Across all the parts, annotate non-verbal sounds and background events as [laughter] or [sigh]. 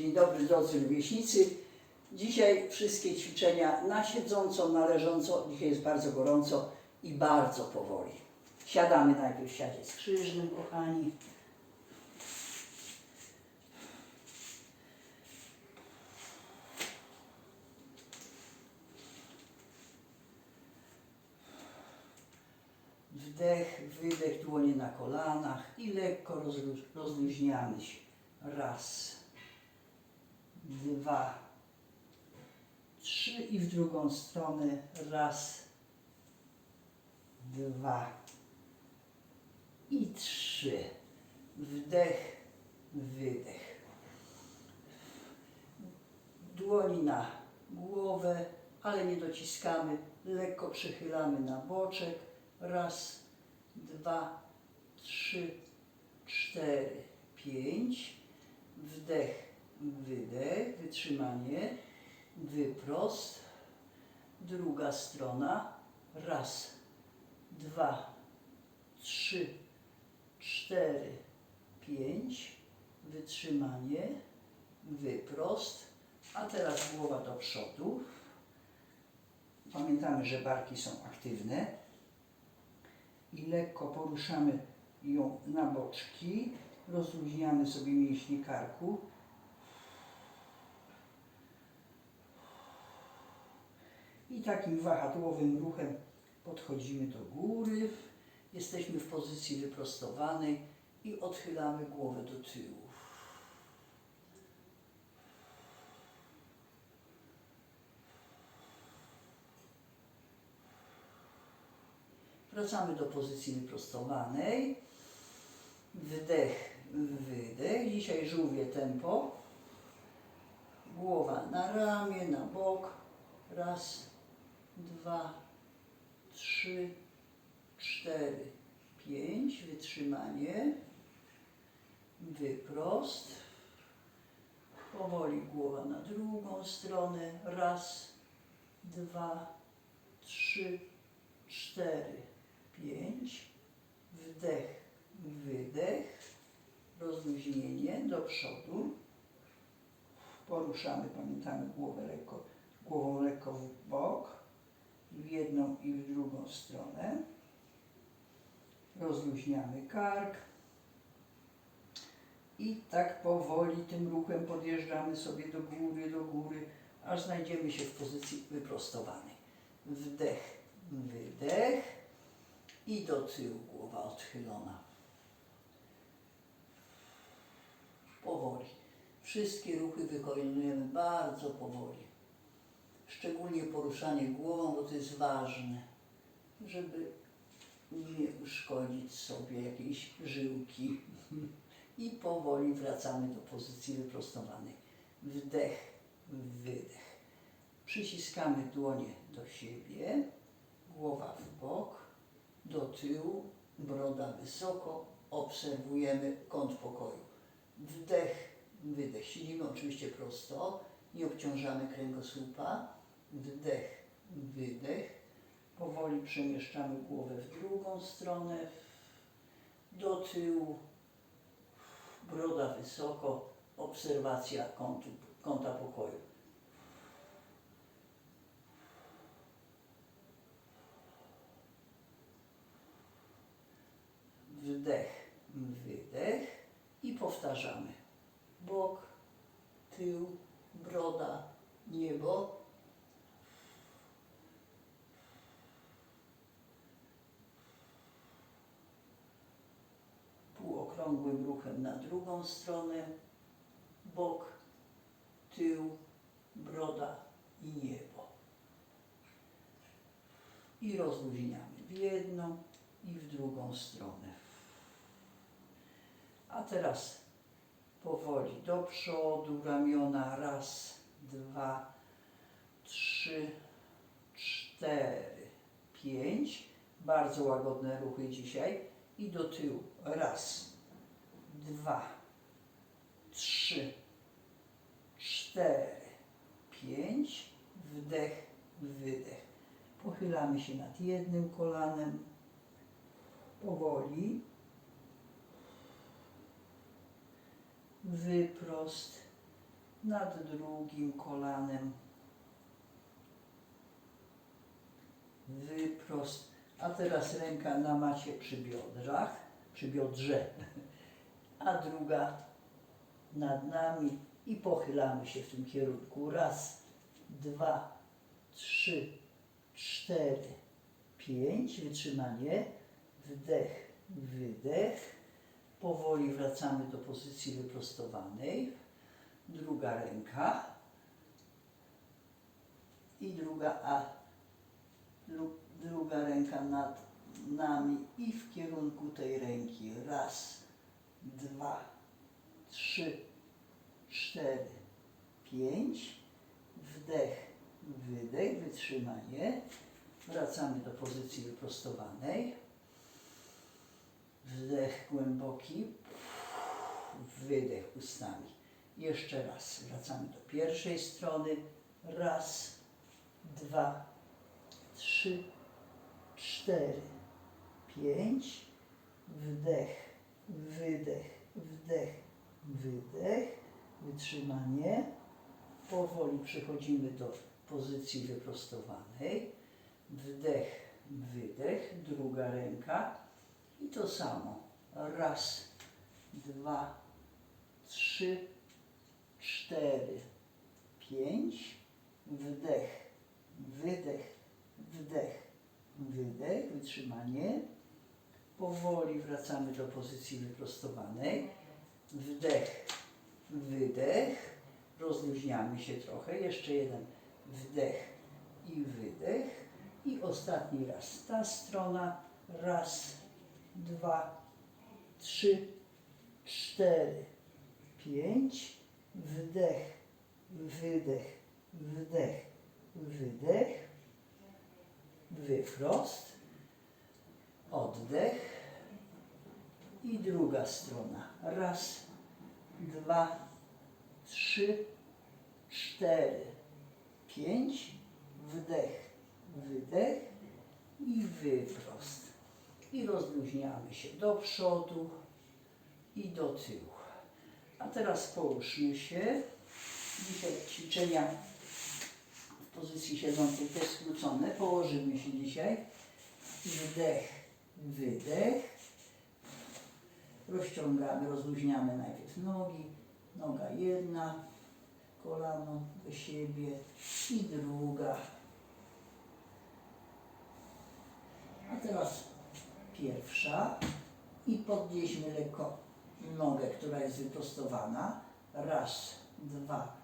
Dzień dobry drodzy rówieśnicy. Dzisiaj wszystkie ćwiczenia na siedząco, na leżąco. Dzisiaj jest bardzo gorąco i bardzo powoli. Siadamy najpierw w siadzie skrzyżnym, kochani. Wdech, wydech, dłonie na kolanach i lekko rozlu- rozluźniamy się. Raz, dwa, trzy i w drugą stronę. Raz, dwa i trzy. Wdech, wydech. Dłoni na głowę, ale nie dociskamy. Lekko przychylamy na boczek. Raz, dwa, trzy, cztery, pięć. Wdech, wydech, wytrzymanie, wyprost. Druga strona. Raz, dwa, trzy, cztery, pięć. Wytrzymanie, wyprost. A teraz głowa do przodu. Pamiętamy, że barki są aktywne i lekko poruszamy ją na boczki. Rozluźniamy sobie mięśnie karku. I takim wahadłowym ruchem podchodzimy do góry. Jesteśmy w pozycji wyprostowanej i odchylamy głowę do tyłu. Wracamy do pozycji wyprostowanej. Wdech, wydech. Dzisiaj żółwie tempo. Głowa na ramię, na bok. Raz, dwa, trzy, cztery, pięć. Wytrzymanie. Wyprost. Powoli głowa na drugą stronę. Raz, dwa, trzy, cztery, pięć, wdech, wydech, rozluźnienie do przodu. Poruszamy, pamiętamy głowę lekko, głową lekko w bok, w jedną i w drugą stronę. Rozluźniamy kark. I tak powoli tym ruchem podjeżdżamy sobie do góry, do góry, aż znajdziemy się w pozycji wyprostowanej. Wdech, wydech i do tyłu głowa odchylona. Powoli. Wszystkie ruchy wykonujemy bardzo powoli. Szczególnie poruszanie głową, bo to jest ważne, żeby nie uszkodzić sobie jakiejś żyłki. I powoli wracamy do pozycji wyprostowanej. Wdech, wydech. Przyciskamy dłonie do siebie, głowa w bok, do tyłu, broda wysoko, obserwujemy kąt pokoju. Wdech, wydech. Siedzimy oczywiście prosto, nie obciążamy kręgosłupa. Wdech, wydech. Powoli przemieszczamy głowę w drugą stronę, do tyłu, broda wysoko, obserwacja kątu, kąta pokoju. wdech, wydech i powtarzamy. Bok, tył, broda, niebo. Półokrągłym ruchem na drugą stronę. Bok, tył, broda i niebo. I rozluźniamy w jedną i w drugą stronę. A teraz powoli do przodu, ramiona raz, dwa, trzy, cztery, pięć. Bardzo łagodne ruchy dzisiaj. I do tyłu. Raz, dwa, trzy, cztery, pięć. Wdech, wydech. Pochylamy się nad jednym kolanem. Powoli. wyprost nad drugim kolanem. Wyprost. A teraz ręka na macie przy biodrach, przy biodrze, a druga nad nami i pochylamy się w tym kierunku. Raz, dwa, trzy, cztery, pięć. Wytrzymanie. Wdech, wydech. Powoli wracamy do pozycji wyprostowanej. Druga ręka i druga, a druga ręka nad nami i w kierunku tej ręki. Raz, dwa, trzy, cztery, pięć. Wdech, wydech, wytrzymanie. Wracamy do pozycji wyprostowanej. Wdech głęboki, wydech ustami. Jeszcze raz. Wracamy do pierwszej strony. Raz, dwa, trzy, cztery, pięć. Wdech, wydech, wdech, wydech. Wytrzymanie. Powoli przechodzimy do pozycji wyprostowanej. Wdech, wydech. Druga ręka. I to samo. Raz, dwa, trzy, cztery, pięć. Wdech, wydech, wdech, wydech. Wytrzymanie. Powoli wracamy do pozycji wyprostowanej. Wdech, wydech. Rozluźniamy się trochę. Jeszcze jeden wdech i wydech. I ostatni raz. Ta strona. Raz, dwa, trzy, cztery, pięć. Wdech, wydech, wdech, wydech. Wyprost. Oddech. I druga strona. Raz, dwa, trzy, cztery, pięć. Wdech, wydech i wyprost. I rozluźniamy się do przodu i do tyłu. A teraz połóżmy się. Dzisiaj ćwiczenia w pozycji siedzącej te skrócone. Położymy się dzisiaj. Wdech, wydech. Rozciągamy, rozluźniamy najpierw nogi. Noga jedna, kolano do siebie i druga. A teraz pierwsza i podnieśmy lekko nogę, która jest wyprostowana. Raz, dwa,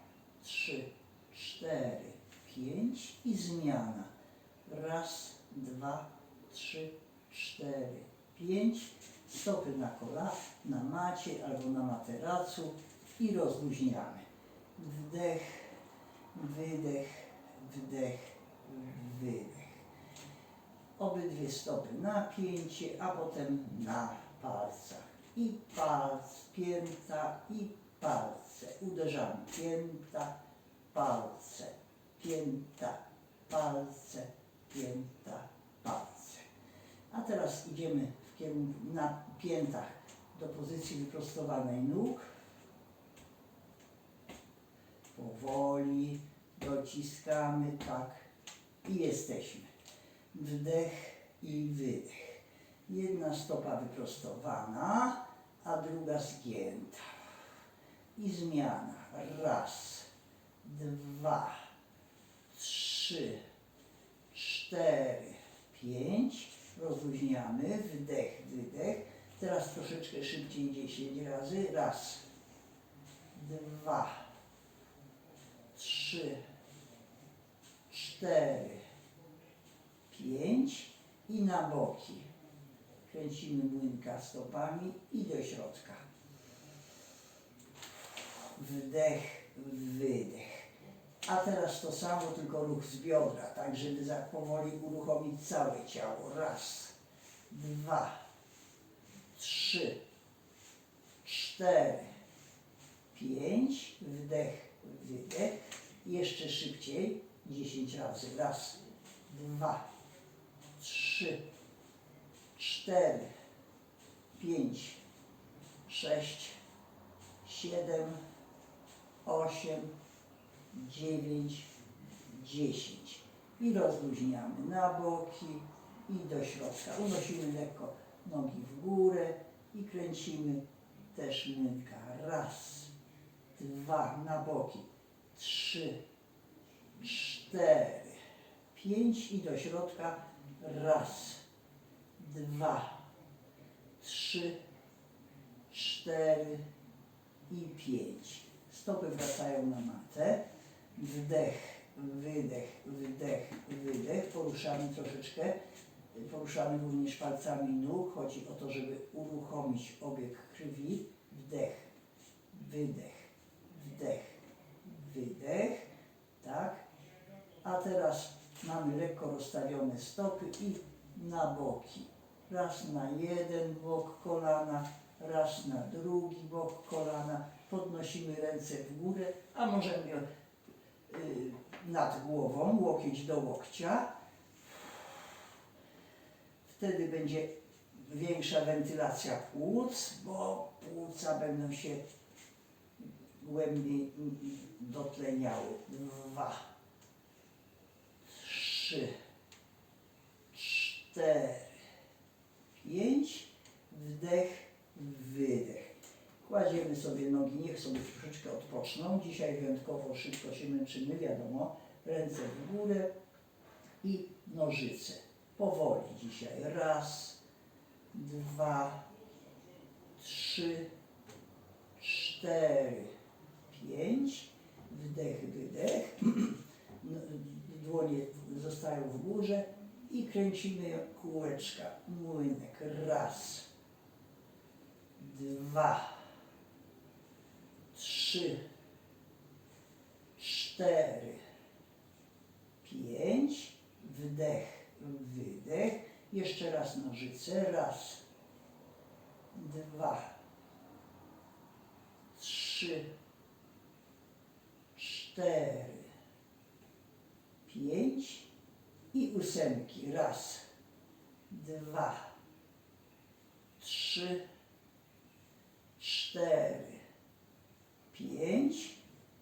trzy, cztery, pięć i zmiana. Raz, dwa, trzy, cztery, pięć. Stopy na kola, na macie albo na materacu i rozluźniamy. Wdech, wydech, wdech, wydech. Obydwie stopy napięcie, a potem na palcach. I palc, pięta i palce. Uderzamy. Pięta, palce, pięta, palce, pięta, palce. A teraz idziemy w kierunku na piętach do pozycji wyprostowanej nóg. Powoli dociskamy, tak i jesteśmy. Wdech i wydech. Jedna stopa wyprostowana, a druga zgięta. I zmiana. Raz, dwa, trzy, cztery. Wdech, wydech. Teraz troszeczkę szybciej dziesięć razy. Raz, dwa, trzy, cztery, pięć i na boki. Kręcimy młynka stopami i do środka. Wdech, wydech. A teraz to samo, tylko ruch z biodra, tak żeby powoli uruchomić całe ciało. Raz, dwa, trzy, cztery, pięć. Wdech, wydech. Jeszcze szybciej. Dziesięć razy. Raz, dwa, trzy, cztery, pięć, sześć, siedem, osiem, dziewięć, dziesięć. I rozluźniamy na boki i do środka. Unosimy lekko nogi w górę i kręcimy też młynka. Raz, dwa, na boki, trzy, cztery, pięć i do środka. Raz, dwa, trzy, cztery i pięć. Stopy wracają na matę. Wdech, wydech, wdech, wydech. Poruszamy troszeczkę. Poruszamy również palcami nóg. Chodzi o to, żeby uruchomić obieg krwi. Wdech, wydech, wdech, wydech. Tak. A teraz mamy lekko rozstawione stopy i na boki. Raz na jeden bok kolana, raz na drugi bok kolana. Podnosimy ręce w górę, a możemy y, nad głową, łokieć do łokcia. Wtedy będzie większa wentylacja płuc, bo płuca będą się głębiej dotleniały. Dwa, trzy, cztery, pięć, wdech, wydech. Kładziemy sobie nogi, niech sobie troszeczkę odpoczną. Dzisiaj wyjątkowo szybko się męczymy, wiadomo. Ręce w górę i nożyce. Powoli dzisiaj. Raz, dwa, trzy, cztery, pięć. Wdech, wydech. [clears throat] Dłonie zostają w górze i kręcimy kółeczka. Młynek. Raz, dwa, trzy, cztery, pięć, wdech, wydech. Jeszcze raz nożyce. Raz, dwa, trzy, cztery, pięć i ósemki. Raz, dwa, trzy, cztery, pięć.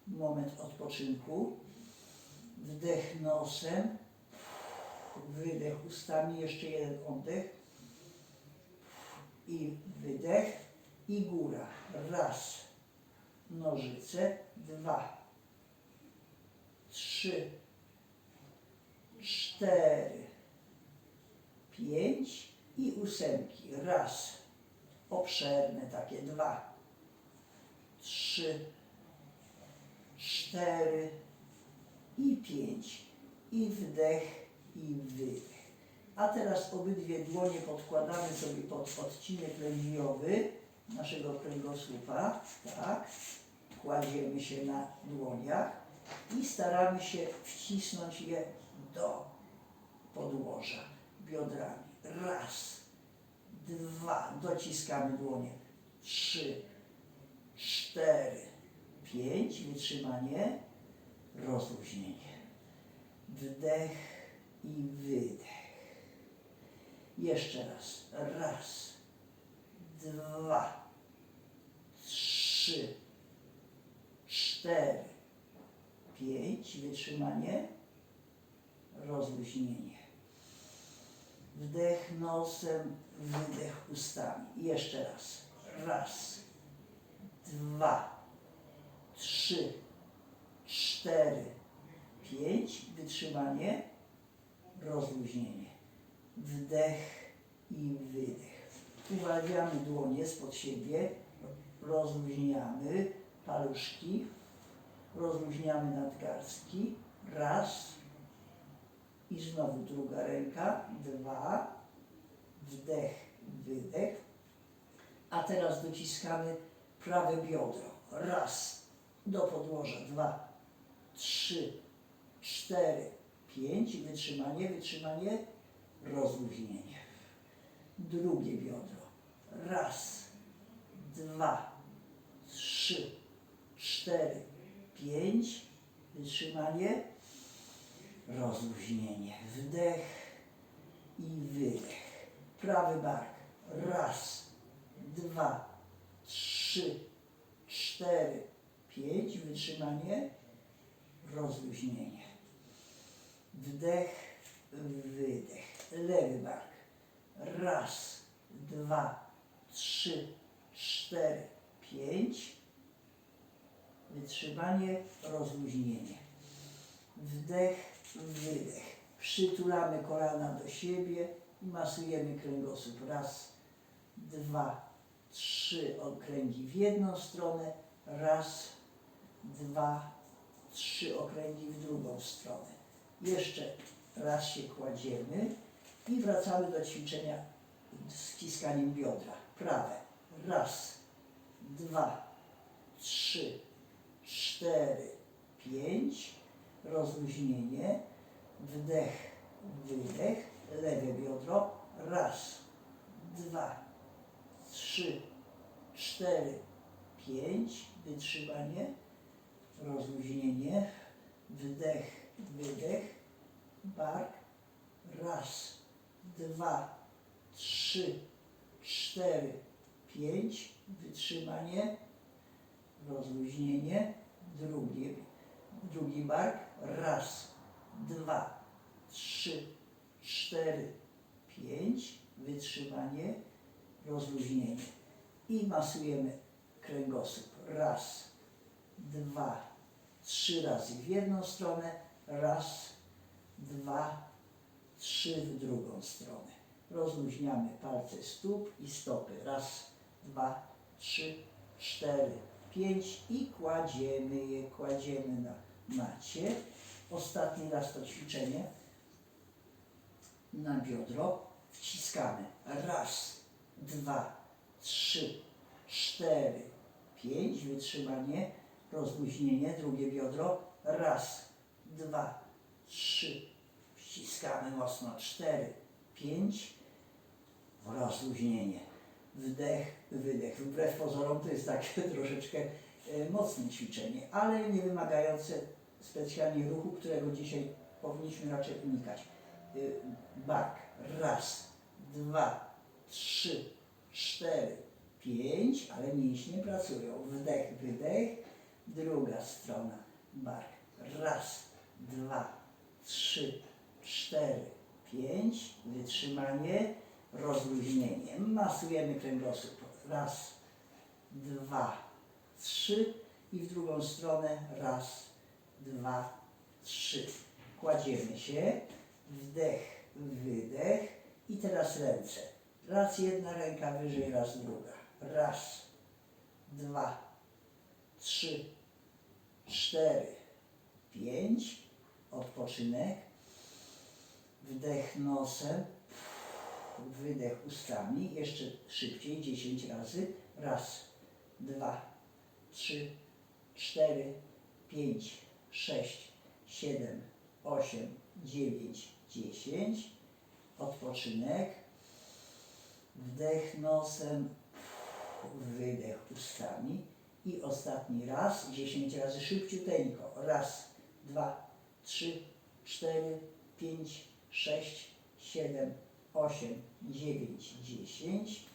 Moment odpoczynku. Wdech nosem. Wydech ustami. Jeszcze jeden oddech. I wydech. I góra. Raz. Nożyce. Dwa. Trzy. Cztery. Pięć. I ósemki. Raz. Obszerne takie. Dwa trzy, cztery i pięć. I wdech, i wydech. A teraz obydwie dłonie podkładamy sobie pod odcinek lędźwiowy naszego kręgosłupa. Tak. Kładziemy się na dłoniach i staramy się wcisnąć je do podłoża biodrami. Raz, dwa, dociskamy dłonie. Trzy, cztery, pięć, wytrzymanie, rozluźnienie. Wdech i wydech. Jeszcze raz. Raz, dwa, trzy, cztery, pięć, wytrzymanie, rozluźnienie. Wdech nosem, wydech ustami. Jeszcze raz. Raz, dwa, trzy, cztery, pięć, wytrzymanie, rozluźnienie, wdech i wydech. Uwalniamy dłonie spod siebie, rozluźniamy paluszki, rozluźniamy nadgarstki, raz. I znowu druga ręka, dwa, wdech, wydech, a teraz dociskamy prawe biodro. Raz. Do podłoża. Dwa, trzy, cztery, pięć. Wytrzymanie, wytrzymanie, rozluźnienie. Drugie biodro. Raz, dwa, trzy, cztery, pięć. Wytrzymanie, rozluźnienie. Wdech i wydech. Prawy bark. Raz, dwa, trzy, cztery, pięć, wytrzymanie, rozluźnienie. Wdech, wydech. Lewy bark. Raz, dwa, trzy, cztery, pięć. Wytrzymanie, rozluźnienie. Wdech, wydech. Przytulamy kolana do siebie i masujemy kręgosłup. Raz, dwa, trzy okręgi w jedną stronę. Raz, dwa, trzy okręgi w drugą stronę. Jeszcze raz się kładziemy i wracamy do ćwiczenia z wciskaniem biodra. Prawe. Raz, dwa, trzy, cztery, pięć. Rozluźnienie. Wdech, wydech. Lewe biodro. Raz, dwa, trzy, cztery, pięć. Wytrzymanie. Rozluźnienie. Wdech, wydech. Bark. Raz, dwa, trzy, cztery, pięć. Wytrzymanie. Rozluźnienie. Drugi, drugi bark. Raz, dwa, trzy, cztery, pięć. Wytrzymanie. Rozluźnienie. I masujemy kręgosłup. Raz, dwa, trzy razy w jedną stronę. Raz, dwa, trzy w drugą stronę. Rozluźniamy palce stóp i stopy. Raz, dwa, trzy, cztery, pięć i kładziemy je, kładziemy na macie. Ostatni raz to ćwiczenie na biodro. Wciskamy. Raz, dwa, trzy, cztery, pięć. Wytrzymanie, rozluźnienie. Drugie biodro. Raz, dwa, trzy. Wciskamy mocno. Cztery, pięć. Rozluźnienie. Wdech, wydech. Wbrew pozorom to jest takie [laughs] troszeczkę e, mocne ćwiczenie, ale nie wymagające specjalnie ruchu, którego dzisiaj powinniśmy raczej unikać. Y, Bark. Raz, dwa, trzy, cztery, pięć, ale mięśnie pracują. Wdech, wydech. Druga strona. Bark. Raz, dwa, trzy, cztery, pięć. Wytrzymanie, rozluźnienie. Masujemy kręgosłup. Raz, dwa, trzy i w drugą stronę. Raz, dwa, trzy. Kładziemy się. Wdech, wydech. I teraz ręce. Raz jedna ręka wyżej, raz druga. Raz, dwa, trzy, cztery, pięć. Odpoczynek. Wdech nosem. Wydech ustami. Jeszcze szybciej, dziesięć razy. Raz, dwa, trzy, cztery, pięć, sześć, siedem, osiem, dziewięć, dziesięć. Odpoczynek. Wdech nosem, wydech ustami. I ostatni raz, dziesięć razy szybciuteńko. Raz, dwa, trzy, cztery, pięć, sześć, siedem, osiem, dziewięć, dziesięć.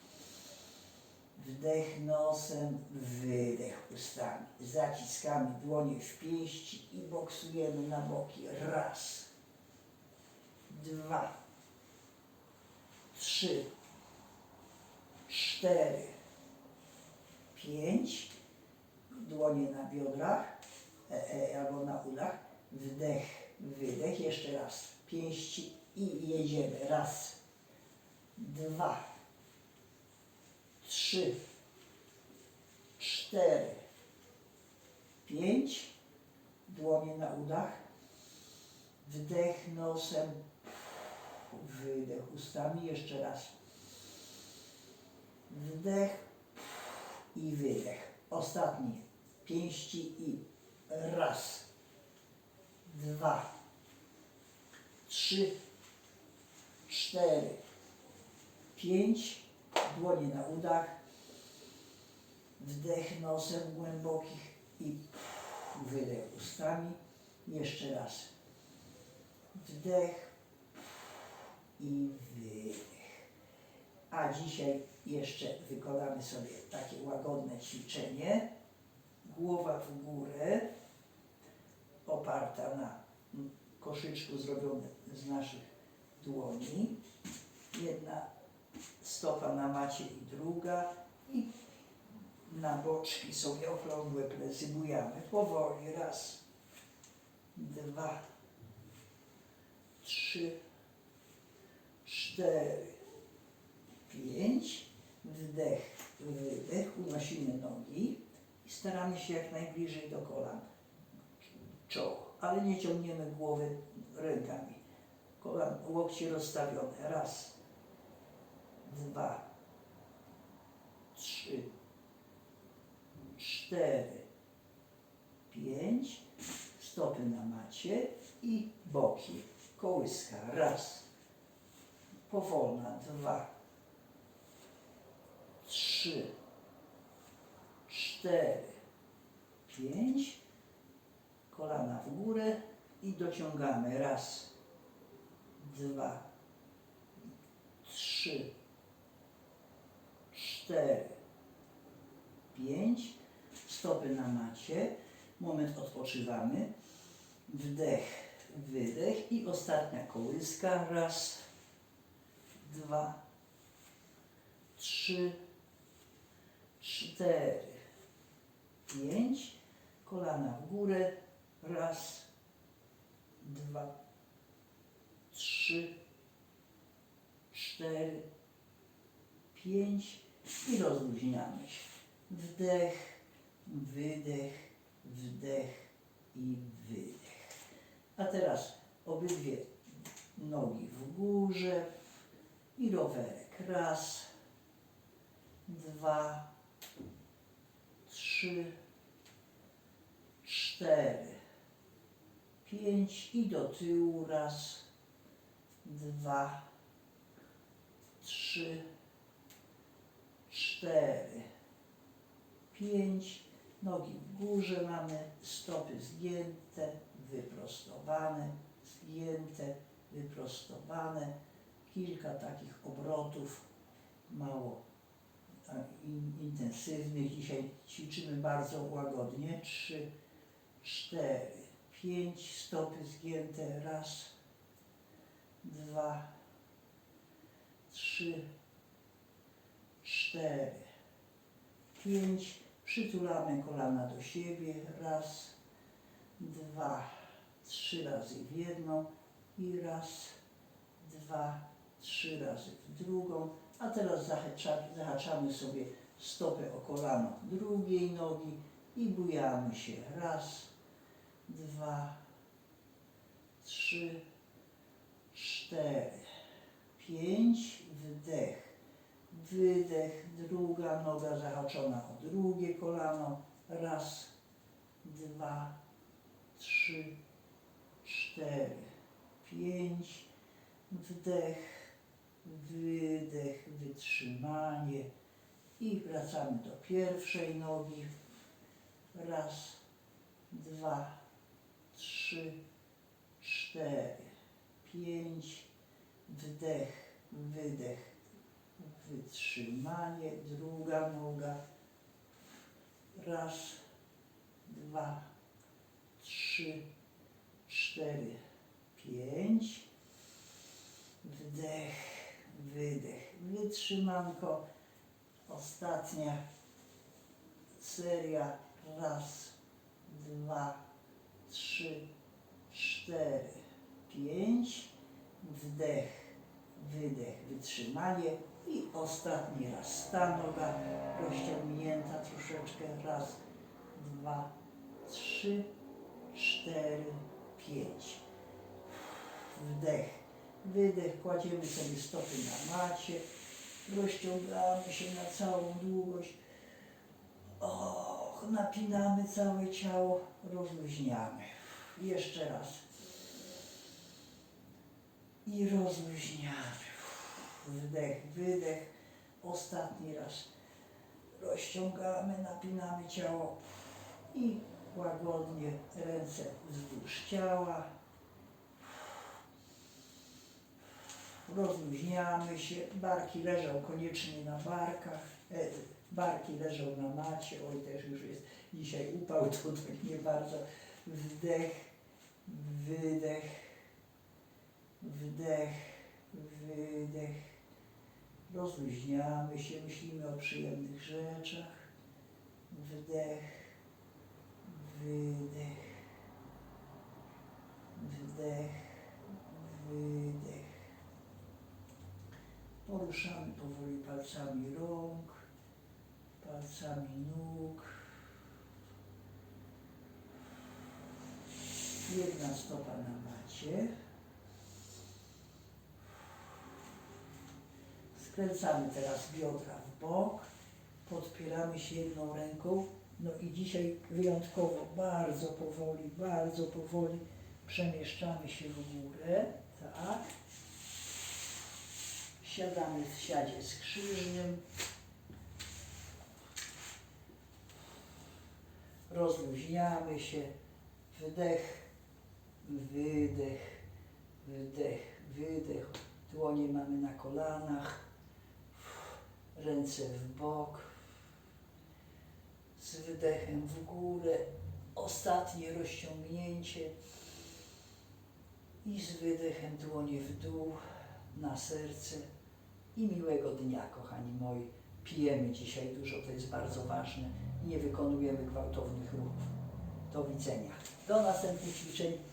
Wdech nosem, wydech ustami. Zaciskamy dłonie w pięści i boksujemy na boki. Raz, dwa, trzy, cztery, pięć. Dłonie na biodrach e, e, albo na udach. Wdech, wydech. Jeszcze raz. Pięści i jedziemy. Raz, dwa, trzy, cztery, pięć. Dłonie na udach. Wdech nosem, wydech ustami. Jeszcze raz. Wdech i wydech. Ostatni. Pięści i raz, dwa, trzy, cztery, pięć. Dłonie na udach. Wdech nosem głębokich i wydech ustami. Jeszcze raz. Wdech i wydech. A dzisiaj jeszcze wykonamy sobie takie łagodne ćwiczenie głowa w górę, koszyczku zrobione z naszych dłoni. Jedna stopa na macie i druga i na boczki sobie okrągłe plecy bujamy. Powoli. Raz, dwa, trzy, cztery, pięć. Wdech, wydech. Unosimy nogi i staramy się jak najbliżej do kolan. Czoło, ale nie ciągniemy głowy rękami. Kolan, łokcie rozstawione. Raz, dwa, trzy, cztery, pięć. Stopy na macie i boki. Kołyska. Raz. Powolna. Dwa. Trzy. Cztery. Pięć. Kolana w górę i dociągamy. Raz. Dwa. Trzy. Cztery. Pięć. Stopy na macie. Moment odpoczywamy. Wdech, wydech i ostatnia kołyska. Raz, dwa, trzy, cztery, pięć. Kolana w górę. Raz, dwa, trzy, cztery, pięć i rozluźniamy się. Wdech, wydech, wdech i wydech. A teraz obydwie nogi w górze i rowerek. Raz, dwa, trzy, cztery, pięć i do tyłu. Raz, dwa, trzy, cztery, pięć. Nogi w górze mamy, stopy zgięte, wyprostowane, zgięte, wyprostowane. Kilka takich obrotów, mało intensywnych. Dzisiaj ćwiczymy bardzo łagodnie. Trzy, cztery, pięć, stopy zgięte. Raz, dwa, trzy, cztery, pięć. Przytulamy kolana do siebie. Raz, dwa, trzy razy w jedną i raz, dwa, trzy razy w drugą. A teraz zahacza- zahaczamy sobie stopę o kolano drugiej nogi i bujamy się. Raz, dwa, trzy, cztery, pięć, wdech, wydech, druga noga zahaczona o drugie kolano. Raz, dwa, trzy, cztery, pięć, wdech, wydech, wytrzymanie. I wracamy do pierwszej nogi. Raz, dwa, trzy, cztery, pięć, wdech, wydech, wytrzymanie, druga noga. Raz, dwa, trzy, cztery, pięć. Wdech, wydech, wytrzymanko. Ostatnia seria. Raz, dwa, trzy, cztery, pięć. Wdech, wydech, wytrzymanie. I ostatni raz. Ta noga rozciągnięta troszeczkę. Raz, dwa, trzy, cztery, pięć. Wdech, wydech, kładziemy sobie stopy na macie, rozciągamy się na całą długość. Och, napinamy całe ciało, rozluźniamy. Jeszcze raz. I rozluźniamy. Wdech, wydech. Ostatni raz. Rozciągamy, napinamy ciało i łagodnie ręce wzdłuż ciała. Rozluźniamy się. Barki leżą koniecznie na barkach. Barki leżą na macie. Oj, też już jest dzisiaj upał, to nie bardzo. Wdech, wydech, wdech, wydech. Rozluźniamy się, myślimy o przyjemnych rzeczach. Wdech, wydech, wdech, wydech. Poruszamy powoli palcami rąk, palcami nóg. Jedna stopa na macie. Skręcamy teraz biodra w bok, podpieramy się jedną ręką. No i dzisiaj wyjątkowo bardzo powoli, bardzo powoli przemieszczamy się w górę. Tak. Siadamy w siadzie skrzyżnym. Rozluźniamy się. Wdech, wydech, wdech, wydech. Dłonie mamy na kolanach. Ręce w bok. Z wydechem w górę. Ostatnie rozciągnięcie. I z wydechem dłonie w dół, na serce. I miłego dnia, kochani moi. Pijemy dzisiaj dużo, to jest bardzo ważne. Nie wykonujemy gwałtownych ruchów. Do widzenia. Do następnych ćwiczeń.